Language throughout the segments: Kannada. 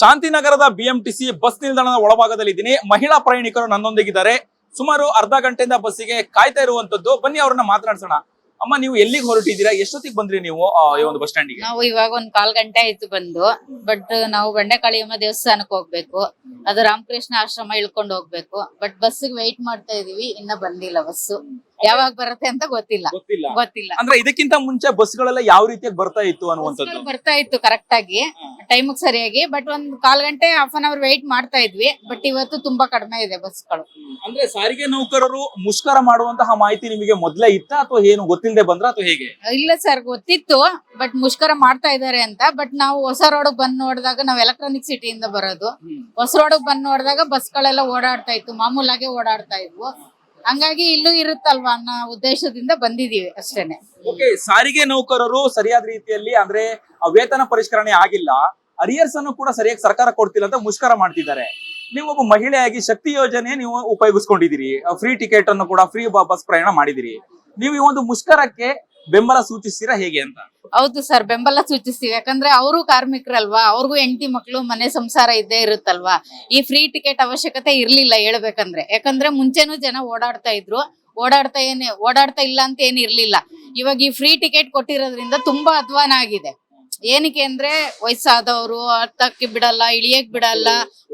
ಶಾಂತಿನಗರದ ಬಿಎಂಟಿಸಿ ಬಸ್ ನಿಲ್ದಾಣದ ಒಳಭಾಗದಲ್ಲಿ ಇದ್ದೀನಿ ಮಹಿಳಾ ಪ್ರಯಾಣಿಕರು ನನ್ನೊಂದಿಗಿದ್ದಾರೆ. ಸುಮಾರು ಅರ್ಧ ಗಂಟೆಯಿಂದ ಬಸ್ಸಿಗೆ ಕಾಯ್ತಾ ಇರುವಂತದ್ದು. ಬನ್ನಿ ಅವ್ರನ್ನ ಮಾತನಾಡ್ಸೋಣ. ಅಮ್ಮ ನೀವು ಎಲ್ಲಿಗೆ ಹೊರಟಿದ್ದೀರಾ? ಎಷ್ಟೊತ್ತಿಗೆ ಬಂದ್ರಿ ನೀವು ಈ ಒಂದು ಬಸ್ ಸ್ಟ್ಯಾಂಡಿಗೆ? ನಾವು ಇವಾಗ ಒಂದ್ ಕಾಲ್ ಗಂಟೆ ಆಯ್ತು ಬಂದು. ಬಟ್ ನಾವು ಬಂಡೆಕಾಳಿಯಮ್ಮ ದೇವಸ್ಥಾನಕ್ಕೆ ಹೋಗ್ಬೇಕು. ಅದು ರಾಮಕೃಷ್ಣ ಆಶ್ರಮ ಇಳ್ಕೊಂಡು ಹೋಗ್ಬೇಕು. ಬಟ್ ಬಸ್ಸಿಗೆ ವೆಯ್ಟ್ ಮಾಡ್ತಾ ಇದೀವಿ. ಇನ್ನ ಬಂದಿಲ್ಲ ಬಸ್ಸು. ಯಾವಾಗ ಬರುತ್ತೆ ಅಂತ ಗೊತ್ತಿಲ್ಲ. ಗೊತ್ತಿಲ್ಲ. ಅಂದ್ರೆ ಇದಕ್ಕಿಂತ ಮುಂಚೆ ಬಸ್ಗಳೆಲ್ಲ ಯಾವ ರೀತಿಯಾಗಿ ಬರ್ತಾ ಇತ್ತು ಅನ್ನುವಂಥದ್ದು? ಬರ್ತಾ ಇತ್ತು ಕರೆಕ್ಟ್ ಆಗಿ. ಟೈಮ್ ಸರಿಯಾಗಿ ಬಟ್ ಒಂದ್ ಕಾಲ್ ಗಂಟೆ ಹಾಫ್ ಅನ್ ಅವರ್ ವೆಯ್ಟ್ ಮಾಡ್ತಾ ಇದ್ವಿ. ಬಟ್ ಇವತ್ತು ತುಂಬಾ ಕಡಿಮೆ ಇದೆ ಬಸ್ಗಳು. ಅಂದ್ರೆ ಸಾರಿಗೆ ನೌಕರರು ಮುಷ್ಕರ ಮಾಡುವಂತಹ ಮಾಹಿತಿ ನಿಮಗೆ ಮೊದಲೇ ಇತ್ತ ಅಥವಾ ಏನು ಗೊತ್ತಿಲ್ಲದೆ ಬಂದ್ರ ಅಥವಾ ಹೇಗೆ? ಇಲ್ಲ ಸರ್ ಗೊತ್ತಿತ್ತು ಬಟ್ ಮುಷ್ಕರ ಮಾಡ್ತಾ ಇದಾರೆ ಅಂತ. ಬಟ್ ನಾವು ಹೊಸ ರೋಡ್ ಬಂದ್ ನೋಡಿದಾಗ ನಾವು ಎಲೆಕ್ಟ್ರಾನಿಕ್ ಸಿಟಿಯಿಂದ ಬರೋದು. ಹೊಸ ರೋಡ್ ಬಂದ್ ನೋಡಿದಾಗ ಬಸ್ಗಳೆಲ್ಲ ಓಡಾಡ್ತಾ ಇತ್ತು ಮಾಮೂಲಾಗೆ ಓಡಾಡ್ತಾ ಇದ್ವು. ಹಂಗಾಗಿ ಇಲ್ಲೂ ಇರುತ್ತಲ್ವಾ ಅನ್ನೋ ಉದ್ದೇಶದಿಂದ ಬಂದಿದೀವಿ ಅಷ್ಟೇನೆ. ಓಕೆ ಸಾರಿಗೆ ನೌಕರರು ಸರಿಯಾದ ರೀತಿಯಲ್ಲಿ ಅಂದ್ರೆ ವೇತನ ಪರಿಷ್ಕರಣೆ ಆಗಿಲ್ಲ. ಅರಿಯರ್ಸ್ ಅನ್ನು ಕೂಡ ಸರಿಯಾಗಿ ಸರ್ಕಾರ ಕೊಡ್ತಿಲ್ಲ ಅಂತ ಮುಷ್ಕರ ಮಾಡ್ತಿದ್ದಾರೆ. ನೀವು ಒಬ್ಬ ಮಹಿಳೆಯಾಗಿ ಶಕ್ತಿ ಯೋಜನೆ ನೀವು ಉಪಯೋಗಿಸ್ಕೊಂಡಿದ್ದೀರಿ. ಫ್ರೀ ಟಿಕೆಟ್ ಅನ್ನು ಕೂಡ ಫ್ರೀ ಬಸ್ ಪ್ರಯಾಣ ಮಾಡಿದಿರಿ ನೀವು ಈ ಒಂದು ಮುಷ್ಕರಕ್ಕೆ ಬೆಂಬಲ ಸೂಚಿಸ್ತೀರಾ ಹೇಗೆ ಅಂತ? ಹೌದು ಸರ್, ಬೆಂಬಲ ಸೂಚಿಸ್ತೀವಿ. ಯಾಕಂದ್ರೆ ಅವರು ಕಾರ್ಮಿಕರಲ್ವಾ? ಅವ್ರಿಗೂ ಹೆಂಡತಿ ಮಕ್ಕಳು ಮನೆ ಸಂಸಾರ ಇದ್ದೇ ಇರುತ್ತಲ್ವಾ? ಈ ಫ್ರೀ ಟಿಕೆಟ್ ಅವಶ್ಯಕತೆ ಇರ್ಲಿಲ್ಲ ಹೇಳ್ಬೇಕಂದ್ರೆ. ಯಾಕಂದ್ರೆ ಮುಂಚೆನೂ ಜನ ಓಡಾಡ್ತಾ ಇದ್ರು. ಓಡಾಡ್ತಾ ಏನೇ ಓಡಾಡ್ತಾ ಇಲ್ಲ ಅಂತ ಏನು ಇರ್ಲಿಲ್ಲ. ಇವಾಗ ಈ ಫ್ರೀ ಟಿಕೆಟ್ ಕೊಟ್ಟಿರೋದ್ರಿಂದ ತುಂಬಾ ಅಧ್ವಾನ ಆಗಿದೆ. ಏನಕ್ಕೆ ಅಂದ್ರೆ ವಯಸ್ಸಾದವರು ಅರ್ಥಕ್ಕೆ ಬಿಡಲ್ಲ ಇಳಿಯಕ್ ಬಿಡಲ್ಲ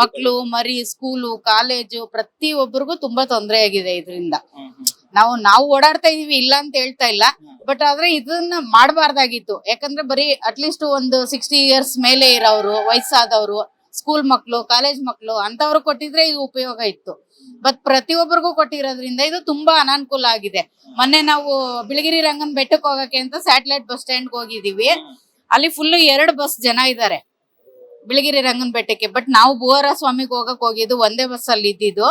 ಮಕ್ಕಳು ಮರಿ ಸ್ಕೂಲು ಕಾಲೇಜು ಪ್ರತಿ ಒಬ್ಬರಿಗೂ ತುಂಬಾ ತೊಂದರೆ ಆಗಿದೆ ಇದರಿಂದ. ನಾವು ನಾವು ಓಡಾಡ್ತಾ ಇದೀವಿ ಇಲ್ಲ ಅಂತ ಹೇಳ್ತಾ ಇಲ್ಲ ಬಟ್ ಆದ್ರೆ ಇದನ್ನ ಮಾಡಬಾರ್ದಾಗಿತ್ತು. ಯಾಕಂದ್ರೆ ಬರೀ ಅಟ್ಲೀಸ್ಟ್ ಒಂದು ಸಿಕ್ಸ್ಟಿ ಇಯರ್ಸ್ ಮೇಲೆ ಇರೋರು ವಯಸ್ಸಾದವರು ಸ್ಕೂಲ್ ಮಕ್ಕಳು ಕಾಲೇಜ್ ಮಕ್ಕಳು ಅಂತವ್ರು ಕೊಟ್ಟಿದ್ರೆ ಇದು ಉಪಯೋಗ ಇತ್ತು. ಬಟ್ ಪ್ರತಿಯೊಬ್ಬರಿಗೂ ಕೊಟ್ಟಿರೋದ್ರಿಂದ ಇದು ತುಂಬಾ ಅನಾನುಕೂಲ ಆಗಿದೆ. ಮೊನ್ನೆ ನಾವು ಬಿಳಿಗಿರಿ ರಂಗನ್ ಬೆಟ್ಟಕ್ಕೆ ಹೋಗಕ್ಕೆ ಅಂತ ಸ್ಯಾಟಲೈಟ್ ಬಸ್ ಸ್ಟ್ಯಾಂಡ್ ಹೋಗಿದೀವಿ ಅಲ್ಲಿ ಫುಲ್ ಎರಡು ಬಸ್ ಜನ ಇದ್ದಾರೆ ಬಿಳಿಗಿರಿ ರಂಗನ ಬೆಟ್ಟಕ್ಕೆ. ಬಟ್ ನಾವು ಭುವರ ಸ್ವಾಮಿಗೆ ಹೋಗಕ್ ಹೋಗಿದ್ದು ಒಂದೇ ಬಸ್ ಅಲ್ಲಿ ಇದ್ದಿದ್ದು.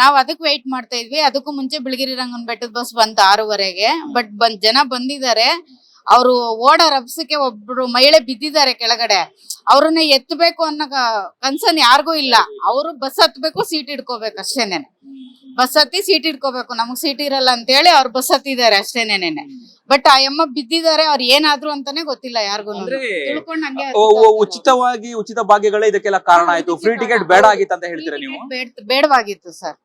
ನಾವ್ ಅದಕ್ಕೆ ವೆಯ್ಟ್ ಮಾಡ್ತಾ ಇದ್ವಿ. ಅದಕ್ಕೂ ಮುಂಚೆ ಬಿಳಿಗಿರಿ ರಂಗನ ಬೆಟ್ಟದ ಬಸ್ ಬಂತು ಆರೂವರೆಗೆ. ಬಟ್ ಬಂದ್ ಜನ ಬಂದಿದ್ದಾರೆ ಅವರು ಓಡ ರಭಸಕ್ಕೆ ಒಬ್ರು ಮಹಿಳೆ ಬಿದ್ದಿದ್ದಾರೆ ಕೆಳಗಡೆ. ಅವ್ರನ್ನ ಎತ್ತಬೇಕು ಅನ್ನೋ ಕನ್ಸನ್ ಯಾರಿಗೂ ಇಲ್ಲ. ಅವರು ಬಸ್ ಹತ್ಬೇಕು ಸೀಟ್ ಇಡ್ಕೋಬೇಕು ಅಷ್ಟೇನೆ ಬಸ್ ಹತ್ತಿ ಸೀಟ್ ಇಡ್ಕೋಬೇಕು ನಮಗ್ ಸೀಟ್ ಇರಲ್ಲ ಅಂತ ಹೇಳಿ ಅವ್ರು ಬಸ್ ಹತ್ತಿದ್ದಾರೆ ಅಷ್ಟೇನೇನೆ. ಬಟ್ ಆ ಅಮ್ಮ ಬಿದ್ದಿದ್ದಾರೆ ಅವ್ರು ಏನಾದ್ರು ಅಂತಾನೆ ಗೊತ್ತಿಲ್ಲ ಯಾರಿಗೂ. ತಿಳ್ಕೊಂಡ್ ಹಂಗೆ ಉಚಿತವಾಗಿ ಉಚಿತ ಭಾಗ್ಯಗಳೇ ಇದಕ್ಕೆಲ್ಲ ಕಾರಣ ಆಯ್ತು. ಫ್ರೀ ಟಿಕೆಟ್ ಬೇಡ ಆಗಿತ್ತು ಅಂತ ಹೇಳ್ತೀರಾ ನೀವು? ಬೇಡವಾಗಿತ್ತು ಸರ್.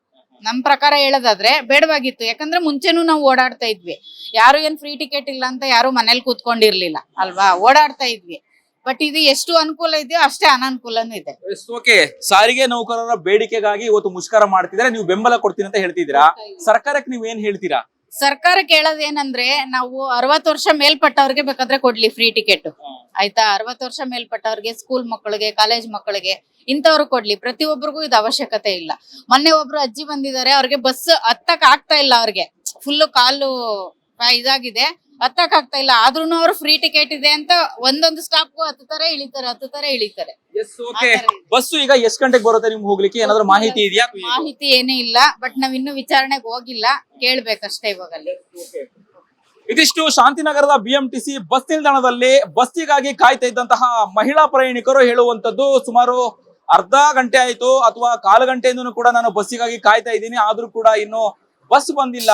ನಮ್ ಪ್ರಕಾರ ಹೇಳೋದಾದ್ರೆ ಬೇಡವಾಗಿತ್ತು. ಯಾಕಂದ್ರೆ ಮುಂಚೆನೂ ನಾವು ಓಡಾಡ್ತಾ ಇದ್ವಿ. ಯಾರು ಏನ್ ಫ್ರೀ ಟಿಕೆಟ್ ಇಲ್ಲ ಅಂತ ಯಾರು ಮನೇಲಿ ಕೂತ್ಕೊಂಡಿರ್ಲಿಲ್ಲ ಅಲ್ವಾ? ಓಡಾಡ್ತಾ ಇದ್ವಿ. ಬಟ್ ಇದು ಎಷ್ಟು ಅನುಕೂಲ ಇದೆಯೋ ಅಷ್ಟೇ ಅನಾನುಕೂಲನೂ ಇದೆ. ಓಕೆ ಸಾರಿಗೆ ನೌಕರರ ಬೇಡಿಕೆಗಾಗಿ ಇವತ್ತು ಮುಷ್ಕರ ಮಾಡ್ತಿದ್ರೆ ನೀವು ಬೆಂಬಲ ಕೊಡ್ತೀನಿ ಅಂತ ಹೇಳ್ತಿದ್ದೀರಾ? ಸರ್ಕಾರಕ್ಕೆ ನೀವು ಏನ್ ಹೇಳ್ತೀರಾ? ಸರ್ಕಾರಕ್ಕೆ ಕೇಳೋದೇನಂದ್ರೆ ನಾವು ಅರವತ್ ವರ್ಷ ಮೇಲ್ಪಟ್ಟವ್ರಿಗೆ ಬೇಕಾದ್ರೆ ಕೊಡ್ಲಿ ಫ್ರೀ ಟಿಕೆಟ್ ಆಯ್ತಾ? ಅರವತ್ ವರ್ಷ ಮೇಲ್ಪಟ್ಟವ್ರಿಗೆ ಸ್ಕೂಲ್ ಮಕ್ಕಳಿಗೆ ಕಾಲೇಜ್ ಮಕ್ಕಳಿಗೆ ಇಂಥವ್ರು ಕೊಡ್ಲಿ. ಪ್ರತಿಯೊಬ್ಬರಿಗೂ ಇದು ಅವಶ್ಯಕತೆ ಇಲ್ಲ. ಮೊನ್ನೆ ಒಬ್ರು ಅಜ್ಜಿ ಬಂದಿದ್ದಾರೆ ಅವ್ರಿಗೆ ಬಸ್ ಹತ್ತಕ್ ಆಗ್ತಾ ಇಲ್ಲ ಅವ್ರಿಗೆ. ಫುಲ್ ಕಾಲು ಇದಾಗಿದೆ. ಹತ್ತಕ್ ಆಗ್ತಾ ಇಲ್ಲ. ಆದ್ರೂ ಅವ್ರು ಫ್ರೀ ಟಿಕೆಟ್ ಇದೆ ಅಂತ ಒಂದೊಂದು ಸ್ಟಾಪ್ ಹತ್ತುತ್ತಾರೆ ಇಳಿತಾರೆ ಹತ್ತುತ್ತಾರೆ ಇಳಿತಾರೆ. ಬಸ್ಸು ಈಗ ಎಷ್ಟ್ ಗಂಟೆಗೆ ಬರುತ್ತೆ ನಿಮ್ಗೆ ಹೋಗ್ಲಿಕ್ಕೆ? ಏನಾದ್ರು ಮಾಹಿತಿ ಇದೆಯಾ? ಮಾಹಿತಿ ಏನೇ ಇಲ್ಲ ಬಟ್ ನಾವ್ ಇನ್ನು ವಿಚಾರಣೆಗೆ ಹೋಗಿಲ್ಲ. ಕೇಳ್ಬೇಕಷ್ಟೇ ಇವಾಗ ಅಲ್ಲಿ ಇದಿಷ್ಟು ಶಾಂತಿನಗರದ ಬಿಎಂಟಿಸಿ ಬಸ್ ನಿಲ್ದಾಣದಲ್ಲಿ ಬಸ್ಸಿಗಾಗಿ ಕಾಯ್ತಾ ಇದ್ದಂತಹ ಮಹಿಳಾ ಪ್ರಯಾಣಿಕರು ಹೇಳುವಂತದ್ದು ಸುಮಾರು ಅರ್ಧ ಗಂಟೆ ಆಯ್ತು ಅಥವಾ ಕಾಲು ಗಂಟೆಯಿಂದನೂ ಕೂಡ ನಾನು ಬಸ್ಸಿಗಾಗಿ ಕಾಯ್ತಾ ಇದ್ದೀನಿ. ಆದ್ರೂ ಕೂಡ ಇನ್ನು ಬಸ್ ಬಂದಿಲ್ಲ.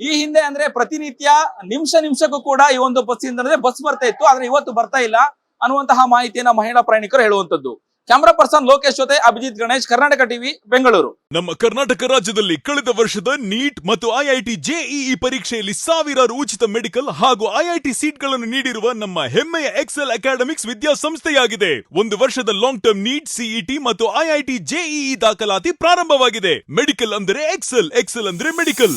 ಈ ಹಿಂದೆ ಅಂದ್ರೆ ಪ್ರತಿನಿತ್ಯ ನಿಮಿಷ ನಿಮಿಷಕ್ಕೂ ಕೂಡ ಈ ಒಂದು ಬಸ್ ಅಂದ್ರೆ ಬಸ್ ಬರ್ತಾ ಇತ್ತು, ಆದ್ರೆ ಇವತ್ತು ಬರ್ತಾ ಇಲ್ಲ ಅನ್ನುವಂತಹ ಮಾಹಿತಿಯನ್ನ ಮಹಿಳಾ ಪ್ರಯಾಣಿಕರು ಹೇಳುವಂತದ್ದು ಕ್ಯಾಮರಾ ಪರ್ಸನ್ ಲೋಕೇಶ್ ಜೊತೆ ಅಭಿಜಿತ್ ಗಣೇಶ್, ಕರ್ನಾಟಕ ಟಿವಿ, ಬೆಂಗಳೂರು. ನಮ್ಮ ಕರ್ನಾಟಕ ರಾಜ್ಯದಲ್ಲಿ ಕಳೆದ ವರ್ಷದ ನೀಟ್ ಮತ್ತು ಐಐಟಿ ಜೆಇಇ ಪರೀಕ್ಷೆಯಲ್ಲಿ ಸಾವಿರಾರು ಉಚಿತ ಮೆಡಿಕಲ್ ಹಾಗೂ ಐಐಟಿ ಸೀಟ್ಗಳನ್ನು ನೀಡಿರುವ ನಮ್ಮ ಹೆಮ್ಮೆಯ ಎಕ್ಸೆಲ್ ಅಕಾಡೆಮಿಕ್ಸ್ ವಿದ್ಯಾಸಂಸ್ಥೆಯಾಗಿದೆ. ಒಂದು ವರ್ಷದ ಲಾಂಗ್ ಟರ್ಮ್ ನೀಟ್ ಸಿಇಟಿ ಮತ್ತು ಐಐಟಿ ಜೆಇಇ ದಾಖಲಾತಿ ಪ್ರಾರಂಭವಾಗಿದೆ. ಮೆಡಿಕಲ್ ಅಂದರೆ ಎಕ್ಸೆಲ್ ಎಕ್ಸೆಲ್ ಅಂದ್ರೆ ಮೆಡಿಕಲ್